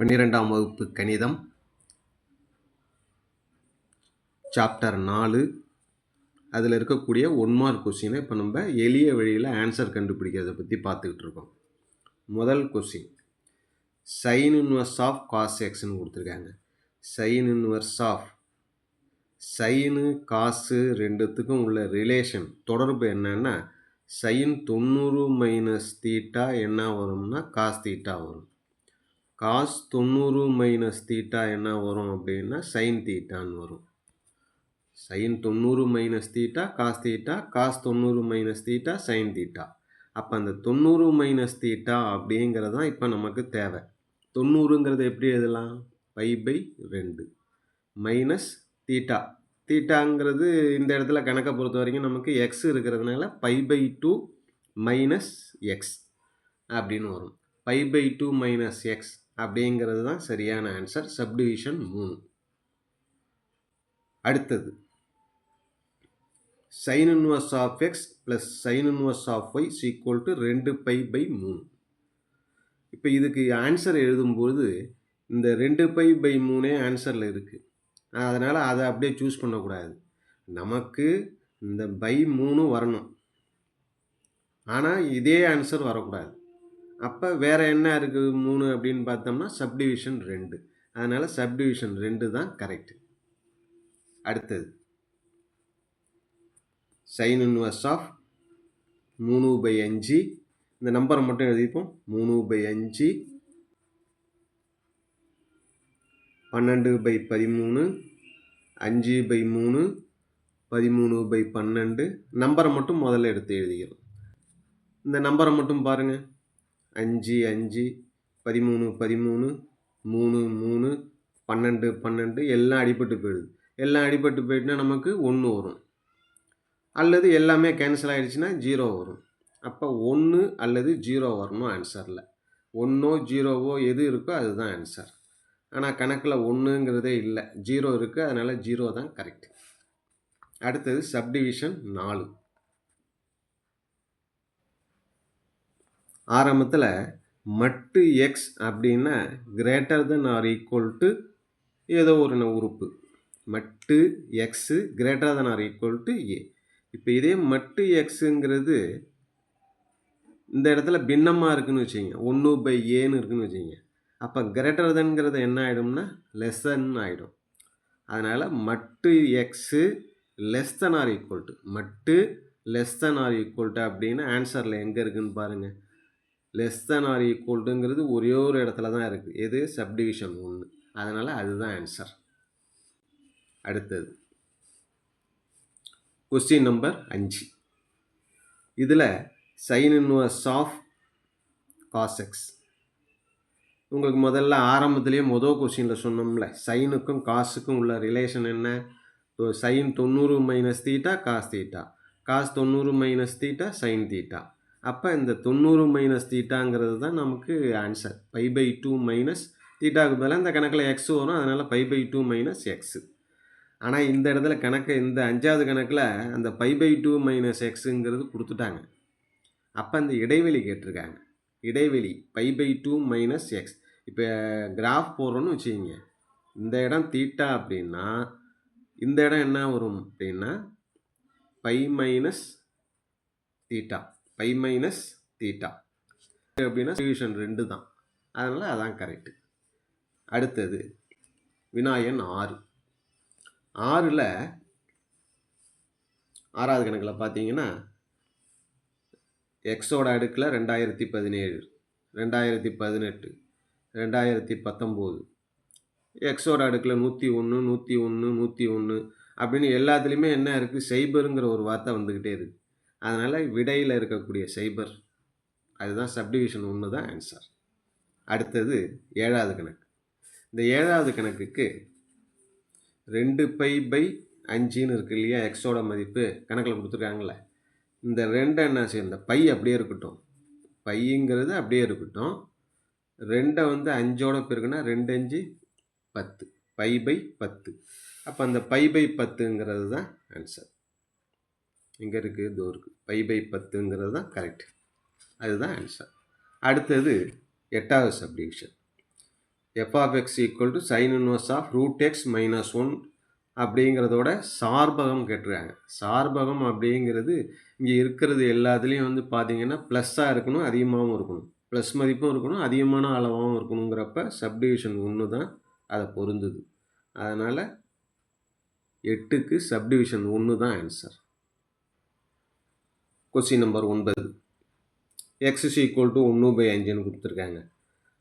பன்னிரெண்டாம் வகுப்பு கணிதம் சாப்டர் நாலு. அதில் இருக்கக்கூடிய ஒன் மார்க் கொஸ்டினை இப்போ நம்ம எளிய வழியில் ஆன்சர் கண்டுபிடிக்கிறத பற்றி பார்த்துக்கிட்டு இருக்கோம். முதல் question sine inverse of cos எக்ஸ்னு கொடுத்துருக்காங்க. சைன் இன்வர்ஸ் ஆஃப் சைனு காசு ரெண்டுத்துக்கும் உள்ள ரிலேஷன் தொடர்பு என்னென்னா சைன் தொண்ணூறு மைனஸ் தீட்டா என்ன வரும்னா காஸ் தீட்டா வரும். காஸ் தொண்ணூறு மைனஸ் தீட்டா என்ன வரும் அப்படின்னா சைன் தீட்டான்னு வரும். சைன் தொண்ணூறு minus theta cos theta cos தொண்ணூறு மைனஸ் தீட்டா சைன் தீட்டா அப்போ அந்த தொண்ணூறு மைனஸ் தீட்டா அப்படிங்கிறது தான் இப்போ நமக்கு தேவை. தொண்ணூறுங்கிறது எப்படி எழுதலாம்? பை பை ரெண்டு. மைனஸ் தீட்டா தீட்டாங்கிறது இந்த இடத்துல கணக்கை பொறுத்த வரைக்கும் நமக்கு எக்ஸ் இருக்கிறதுனால pi by two minus x அப்படின்னு வரும். Pi by two minus x அப்படிங்கிறது தான் சரியான ஆன்சர் சப்டிவிஷன் மூணு. அடுத்தது. Sine inverse of x plus sine inverse of y equal to ரெண்டு பை பை மூணு. இப்போ இதுக்கு ஆன்சர் எழுதும்போது இந்த ரெண்டு பை பை மூணே ஆன்சரில் இருக்குது அதனால் அதை அப்படியே சூஸ் பண்ணக்கூடாது. நமக்கு இந்த பை மூணு வரணும். ஆனால் இதே ஆன்சர் வரக்கூடாது. அப்போ வேறு என்ன இருக்குது மூணு அப்படின்னு பார்த்தோம்னா சப்டிவிஷன் ரெண்டு. அதனால் சப்டிவிஷன் ரெண்டு தான் கரெக்டு அடுத்தது. சைன் இன்வர்ஸ் ஆஃப் மூணு பை அஞ்சு. இந்த நம்பரை மட்டும் எழுதிப்போம். மூணு பை அஞ்சு. பன்னெண்டு பை பதிமூணு. அஞ்சு பை மூணு. பதிமூணு பை பன்னெண்டு. நம்பரை மட்டும் முதல்ல எடுத்து எழுதிக்கிறோம். இந்த நம்பரை மட்டும் பாருங்கள் அஞ்சு அஞ்சு பதிமூணு பதிமூணு மூணு மூணு பன்னெண்டு பன்னெண்டு எல்லாம் அடிபட்டு போயிடுது. எல்லாம் அடிபட்டு போயிட்டுனா நமக்கு ஒன்று வரும். அல்லது எல்லாமே கேன்சல் ஆகிடுச்சுன்னா ஜீரோ வரும். அப்போ ஒன்று அல்லது ஜீரோ வரணும் ஆன்சரில் ஒன்றோ ஜீரோவோ எது இருக்கோ அதுதான் ஆன்சர் ஆனால் கணக்கில் ஒன்றுங்கிறதே இல்லை. ஜீரோ இருக்குது அதனால் ஜீரோ தான் கரெக்ட் அடுத்தது சப்டிவிஷன் நாலு. ஆரம்பத்தில் மட்டு எக்ஸ் அப்படின்னா greater than or equal to ஏதோ ஒரு உறுப்பு. மட்டு x greater than or equal to a இப்போ இதே மட்டு எக்ஸுங்கிறது இந்த இடத்துல பின்னமாக இருக்குதுன்னு வச்சுங்க ஒன்று பை ஏன்னு இருக்குதுன்னு வச்சுங்க அப்போ கிரேட்டர் தென்ங்கிறது என்ன ஆகிடும்னா லெஸ்ஸன் ஆகிடும் அதனால் மட்டு x less than or equal to மட்டு less than or equal to அப்படின்னு ஆன்சரில் எங்கே இருக்குதுன்னு பாருங்கள் லெஸ் தேன் ஆர் ஈக்குவல்டுங்கிறது ஒரே ஒரு இடத்துல தான் இருக்குது எது? சப்டிவிஷன் ஒன்று அதனால் அதுதான் ஆன்சர் அடுத்தது. கொஸ்டின் நம்பர் அஞ்சு. இதில் சைன் இன்வர்ஸ் ஆஃப் காசெக்ஸ் உங்களுக்கு முதல்ல ஆரம்பத்துலேயே மொதல் கொஸ்டினில் சொன்னோம்ல சைனுக்கும் காசுக்கும் உள்ள ரிலேஷன் என்ன? சைன் தொண்ணூறு minus theta cos theta cos தொண்ணூறு மைனஸ் தீட்டா சைன் தீட்டா அப்போ இந்த தொண்ணூறு மைனஸ் தீட்டாங்கிறது தான் நமக்கு answer pi by two minus தீட்டாவுக்கு பதிலாக இந்த கணக்கில் எக்ஸ் வரும் அதனால் pi by two minus x ஆனால் இந்த இடத்துல கணக்கு இந்த அஞ்சாவது கணக்கில் அந்த பை பை டூ மைனஸ் எக்ஸுங்கிறது கொடுத்துட்டாங்க. அப்போ அந்த இடைவெளி கேட்டிருக்காங்க. இடைவெளி pi by two minus x இப்போ கிராஃப் போடுறோன்னு வச்சுக்கிங்க. இந்த இடம் தீட்டா அப்படின்னா இந்த இடம் என்ன வரும் அப்படின்னா pi minus theta pi minus theta அப்படின்னா சொல்யூஷன் ரெண்டு தான். அதனால் அதான் கரெக்டு அடுத்தது வினாயன் ஆறு. ஆறில் ஆறாவது கணக்கில் பார்த்தீங்கன்னா எக்ஸோட அடுக்கில் ரெண்டாயிரத்தி பதினேழு ரெண்டாயிரத்தி பதினெட்டு ரெண்டாயிரத்தி பத்தொம்போது. எக்ஸோட அடுக்கில் நூற்றி ஒன்று நூற்றி ஒன்று நூற்றி ஒன்று அப்படின்னு எல்லாத்துலேயுமே என்ன இருக்குது சைபருங்கிற ஒரு வார்த்தை வந்துக்கிட்டே இருக்குது அதனால் விடையில் இருக்கக்கூடிய சைபர் அதுதான் சப்டிவிஷன் ஒன்று தான் ஆன்சர் அடுத்தது ஏழாவது கணக்கு. இந்த ஏழாவது கணக்குக்கு ரெண்டு பை பை அஞ்சுன்னு இருக்கு இல்லையா எக்ஸோட மதிப்பு கணக்கில் கொடுத்துருக்காங்களே இந்த ரெண்டை என்ன செய்யும் இந்த பை அப்படியே இருக்கட்டும். பைங்கிறது அப்படியே இருக்கட்டும். ரெண்டை வந்து அஞ்சோட பெருக்குன்னா ரெண்டு அஞ்சு பத்து. பை பை பத்து. அப்போ அந்த பை பை பத்துங்கிறது தான் ஆன்சர் இங்கே இருக்குது இதோ இருக்குது பை பை பத்துங்கிறது தான் கரெக்ட் அதுதான் ஆன்சர் அடுத்தது எட்டாவது subdivision f of x equal to sine inverse of root x minus one அப்படிங்கிறதோட சார்பகம் கேட்டிருக்காங்க. சார்பகம் அப்படிங்கிறது இங்கே இருக்கிறது எல்லாத்துலேயும் வந்து பார்த்தீங்கன்னா ப்ளஸ்ஸாக இருக்கணும் அதிகமாகவும் இருக்கணும். ப்ளஸ் மதிப்பும் இருக்கணும் அதிகமான அளவாகவும் இருக்கணுங்கிறப்ப சப்டிவிஷன் ஒன்று தான் அதை பொருந்துது. அதனால் எட்டுக்கு சப்டிவிஷன் ஒன்று தான் ஆன்சர் கொஸ்டின் நம்பர் ஒன்பது. எக்ஸ் இஸ் ஈக்குவல் டு ஒன்று பை அஞ்சுன்னு கொடுத்துருக்காங்க.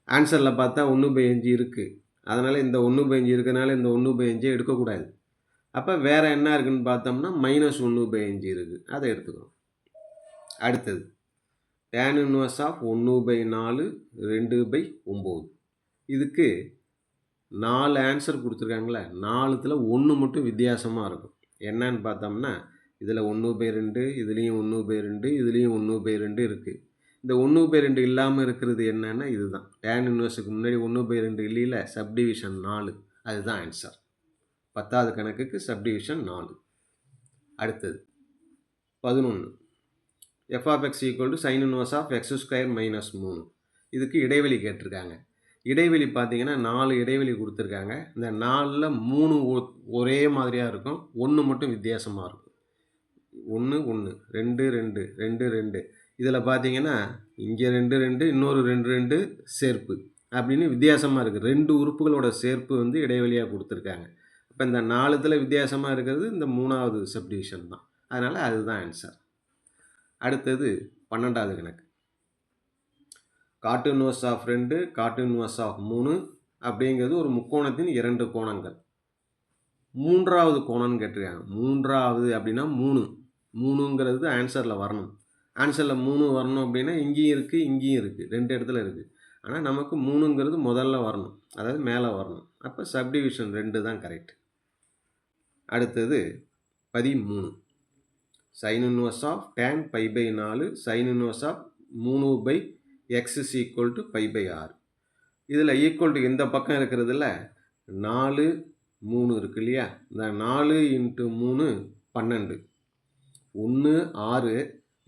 ஆன்சரில் பார்த்தா ஒன்று பை அஞ்சு இருக்குது அதனால் இந்த ஒன்று பை அஞ்சு இருக்கனால இந்த ஒன்று பை அஞ்சு எடுக்கக்கூடாது. அப்போ வேறு என்ன இருக்குன்னு பார்த்தோம்னா மைனஸ் ஒன்று பை அஞ்சு இருக்குது அதை எடுத்துக்கிறோம் அடுத்தது. டேன் இன்வர்ஸ் ஆஃப் ஒன்று பை நாலு ரெண்டு பை ஒம்பது இதுக்கு நாலு ஆன்சர் கொடுத்துருக்காங்களே நாலுத்தில் ஒன்று மட்டும் வித்தியாசமாக இருக்கும். என்னன்னு பார்த்தோம்னா இதில் ஒன்று பை ரெண்டு இதுலேயும் ஒன்று பை ரெண்டு இதுலேயும் ஒன்று பை ரெண்டு இருக்குது இந்த ஒன்று பை ரெண்டு இல்லாமல் இருக்கிறது என்னென்னா இதுதான். டேன் இன்வர்ஸுக்கு முன்னாடி ஒன்று பை ரெண்டு இல்லையில? சப்டிவிஷன் நாலு. அதுதான் ஆன்சர் பத்தாவது கணக்குக்கு சப்டிவிஷன் நாலு. அடுத்தது. பதினொன்று. F of x equal to sine inverse of x square minus மூணு. இதுக்கு இடைவெளி கேட்டிருக்காங்க. இடைவெளி பார்த்தீங்கன்னா நாலு இடைவெளி கொடுத்துருக்காங்க. இந்த நாலில் மூணு ஒ- ஒரே மாதிரியாக இருக்கும். ஒன்று மட்டும் வித்தியாசமாக இருக்கும். ஒன்று ஒன்று ரெண்டு ரெண்டு. ரெண்டு ரெண்டு. இதில் பார்த்தீங்கன்னா இங்கே ரெண்டு ரெண்டு இன்னொரு ரெண்டு ரெண்டு சேர்ப்பு அப்படின்னு வித்தியாசமாக இருக்குது ரெண்டு உறுப்புகளோட சேர்ப்பு வந்து இடைவெளியாக கொடுத்துருக்காங்க. இப்போ இந்த நாலு இதில் வித்தியாசமாக இருக்கிறது இந்த மூணாவது சப்டிவிஷன் தான். அதனால் அதுதான் ஆன்சர் அடுத்தது பன்னெண்டாவது கணக்கு. காட்டு இன்வர்ஸ் ஆஃப் ரெண்டு காட்டு இன்வர்ஸ் ஆஃப் மூணு அப்படிங்கிறது ஒரு முக்கோணத்தின் இரண்டு கோணங்கள். மூன்றாவது கோணம்னு கேட்டிருக்காங்க. மூன்றாவது அப்படின்னா மூணு. மூணுங்கிறது ஆன்சரில் வரணும். ஆன்சரில் மூணு வரணும் அப்படின்னா இங்கேயும் இருக்குது இங்கேயும் இருக்குது ரெண்டு இடத்துல இருக்குது ஆனால் நமக்கு மூணுங்கிறது முதல்ல வரணும். அதாவது மேலே வரணும். அப்போ சப்டிவிஷன் ரெண்டு தான் கரெக்ட் அடுத்தது பதிமூணு. Sine inverse of tan pi by நாலு சைன் இன்வர்ஸ் ஆஃப் மூணு by x is equal to pi by ஆறு. இதில் ஈக்குவல் டு இந்த பக்கம் இருக்கிறதுல நாலு மூணு இருக்கு இல்லையா? இந்த நாலு இன்ட்டு மூணு பன்னெண்டு. ஒன்று ஆறு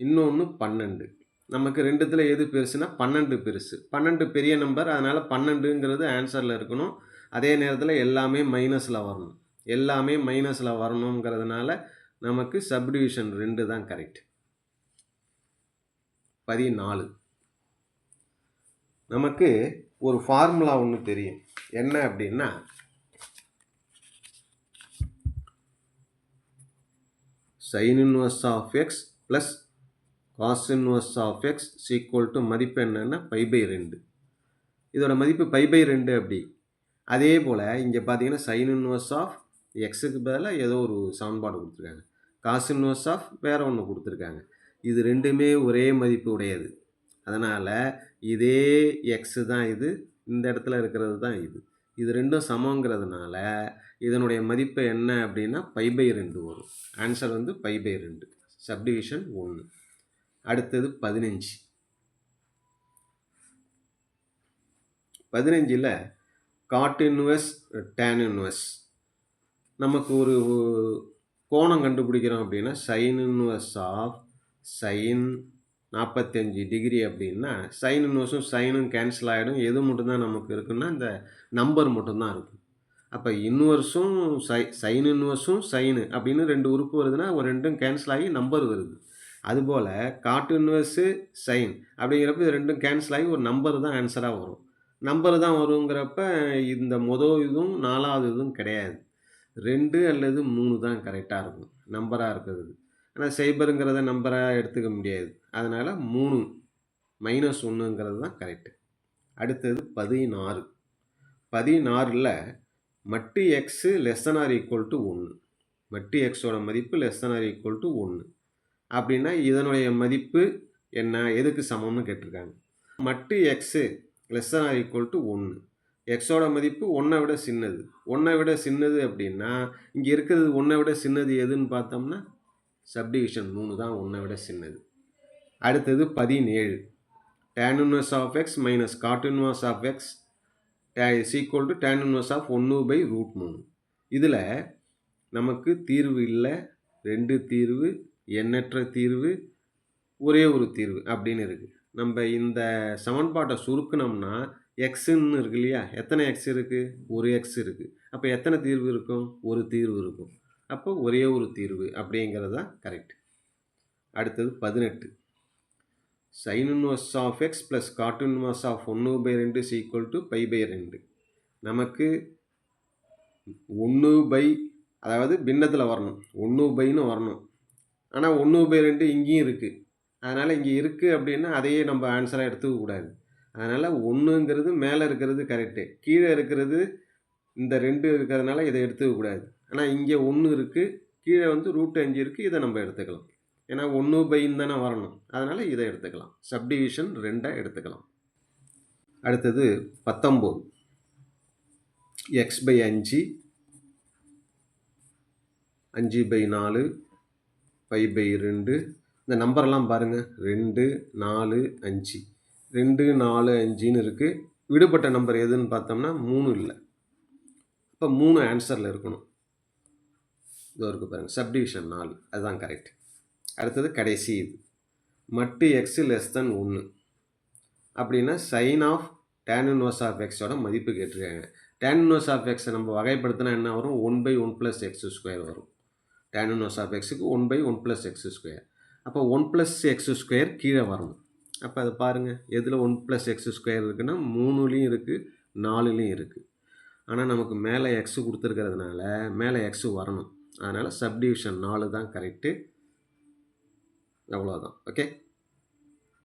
இன்னொன்று பன்னெண்டு. நமக்கு ரெண்டுத்தில் எது பெருசுனா பன்னெண்டு பெருசு. பன்னெண்டு பெரிய நம்பர் அதனால் பன்னெண்டுங்கிறது ஆன்சரில் இருக்கணும். அதே நேரத்தில் எல்லாமே மைனஸில் வரணும். எல்லாமே மைனஸில் வரணுங்கிறதுனால நமக்கு சப்டிவிஷன் ரெண்டு தான் கரெக்ட் பதினாலு. நமக்கு ஒரு ஃபார்முலா ஒன்று தெரியும். என்ன அப்படின்னா sine inverse of x plus cos inverse of x equal to மதிப்பு என்னென்னா பை பை ரெண்டு. இதோட மதிப்பு பை பை ரெண்டு அப்படி. அதே போல் இங்கே பார்த்தீங்கன்னா சைன் இன்வர்ஸ் ஆஃப் எக்ஸுக்கு பதிலாக ஏதோ ஒரு சமன்பாடு கொடுத்துருக்காங்க. காஸ் இன்வர்ஸ் ஆஃப் வேறு ஒன்று கொடுத்துருக்காங்க. இது ரெண்டுமே ஒரே மதிப்பு உடையது. அதனால் இதே எக்ஸு தான் இது இந்த இடத்துல இருக்கிறது தான் இது. இது ரெண்டும் சமங்கிறதுனால இதனுடைய மதிப்பு என்ன அப்படின்னா பை பை ரெண்டு வரும். ஆன்சர் வந்து பை பை ரெண்டு. சப்டிவிஷன் ஒன்று அடுத்தது பதினஞ்சு. பதினஞ்சில் காட் இன்வெஸ் டேன் இன்வெஸ் நமக்கு ஒரு கோணம் கண்டுபிடிக்கிறோம் அப்படின்னா சைன் இன்வெஸ் ஆஃப் சைன் நாற்பத்தஞ்சு டிகிரி அப்படின்னா சைன் நோஸும் சைனும் கேன்சல் ஆகிடும் எது மட்டும்தான் நமக்கு இருக்குன்னா இந்த நம்பர் மட்டும்தான் இருக்கும். அப்போ இன்வெர்ஸும் சை சைன் இன்வர்ஸும் சைனு அப்படின்னு ரெண்டு உறுப்பு வருதுன்னா ஒரு ரெண்டும் கேன்சல் ஆகி நம்பர் வருது. அதுபோல் காட்டு இன்வர்ஸு சைன் அப்படிங்கிறப்ப இது ரெண்டும் கேன்சல் ஆகி ஒரு நம்பர் தான் ஆன்சராக வரும். நம்பர் தான் வருங்கிறப்ப இந்த மொதல் இதுவும் நாலாவது இதுவும் கிடையாது. ரெண்டு அல்லது மூணு தான் கரெக்டாக இருக்கும். நம்பராக இருக்கிறது. ஆனால் சைபருங்கிறத நம்பராக எடுத்துக்க முடியாது. அதனால் மூணு மைனஸ் ஒன்றுங்கிறது தான் கரெக்டு. அடுத்தது பதினாறு. பதினாறில் மட்டு x less than or equal to ஒன்று மட்டு எக்ஸோட மதிப்பு லெஸ்ஸன் ஆர் ஈக்குவல் டு ஒன்று அப்படின்னா இதனுடைய மதிப்பு என்ன? எதுக்கு சமம்னு கேட்டிருக்காங்க. மட்டு x less than or equal to ஒன்று எக்ஸோட மதிப்பு ஒன்றை விட சின்னது. ஒன்றை விட சின்னது அப்படின்னா இங்கே இருக்கிறது ஒன்றை விட சின்னது எதுன்னு பார்த்தோம்னா சப்டிவிஷன் மூணு தான் ஒன்றை விட சின்னது. அடுத்தது பதினேழு. Tan inverse of x minus cot inverse of x is equal to tan inverse of ஒன்று பை ரூட் மூணு. இதில் நமக்கு தீர்வு இல்லை ரெண்டு தீர்வு எண்ணற்ற தீர்வு ஒரே ஒரு தீர்வு அப்படின்னு இருக்குது நம்ம இந்த சமன்பாட்டை சுருக்கினோம்னா எக்ஸுன்னு இருக்கு இல்லையா? எத்தனை எக்ஸ் இருக்குது ஒரு எக்ஸ் இருக்குது அப்போ எத்தனை தீர்வு இருக்கும்? ஒரு தீர்வு இருக்கும். அப்போ ஒரே ஒரு தீர்வு அப்படிங்கிறது தான் கரெக்ட் அடுத்தது பதினெட்டு. Sine inverse of x plus cot inverse of ஒன்று பை ரெண்டு சீக்குவல் டு பை பை ரெண்டு நமக்கு ஒன்று பை அதாவது பின்னத்தில் வரணும். ஒன்று பைன்னு வரணும். ஆனால் ஒன்று பை ரெண்டு இங்கேயும் இருக்குது அதனால் இங்கே இருக்குது அப்படின்னா அதையே நம்ம ஆன்சராக எடுத்துக்கக்கூடாது அதனால் ஒன்றுங்கிறது மேலே இருக்கிறது கரெக்டு கீழே இருக்கிறது இந்த ரெண்டு இருக்கிறதுனால இதை எடுத்துக்க கூடாது. ஆனால் இங்கே ஒன்று இருக்குது கீழே வந்து ரூட் அஞ்சு இருக்குது இதை நம்ம எடுத்துக்கலாம். ஏன்னா ஒன்று பைன்னு தானே வரணும். அதனால் இதை எடுத்துக்கலாம். சப்டிவிஷன் ரெண்டாக எடுத்துக்கலாம். அடுத்தது பத்தொம்போது. எக்ஸ் பை அஞ்சு அஞ்சு பை நாலு பை பை ரெண்டு. இந்த நம்பர்லாம் பாருங்கள் ரெண்டு நாலு அஞ்சு ரெண்டு நாலு அஞ்சுன்னு இருக்குது விடுபட்ட நம்பர் எதுன்னு பார்த்தோம்னா மூணு இல்லை. இப்போ மூணு ஆன்சரில் இருக்கணும். இதோ இருக்குது பாருங்கள் சப்டிவிஷன் நாலு. அதுதான் கரெக்ட் அடுத்தது கடைசி இது. மட்டு எக்ஸு லெஸ் தென் ஒன்று அப்படின்னா sine of tan inverse of எக்ஸோட மதிப்பு கேட்டிருக்காங்க. டேன் இன்வர்ஸ் ஆஃப் எக்ஸை நம்ம வகைப்படுத்தினா என்ன வரும்? One by one plus x square வரும். டேன் இன்வர்ஸ் ஆஃப் எக்ஸுக்கு one by one plus x square அப்போ ஒன் ப்ளஸ் எக்ஸ் ஸ்கொயர் கீழே வரணும். அப்போ அதை பாருங்கள் எதில் ஒன் ப்ளஸ் எக்ஸ் ஸ்கொயர் இருக்குன்னா மூணுலேயும் இருக்குது நாலுலேயும் இருக்குது ஆனால் நமக்கு மேலே எக்ஸு கொடுத்துருக்கிறதுனால மேலே எக்ஸு வரணும். அதனால் சப்டிவிஷன் நாலு தான் கரெக்டு அவ்வளோதான் ஓகே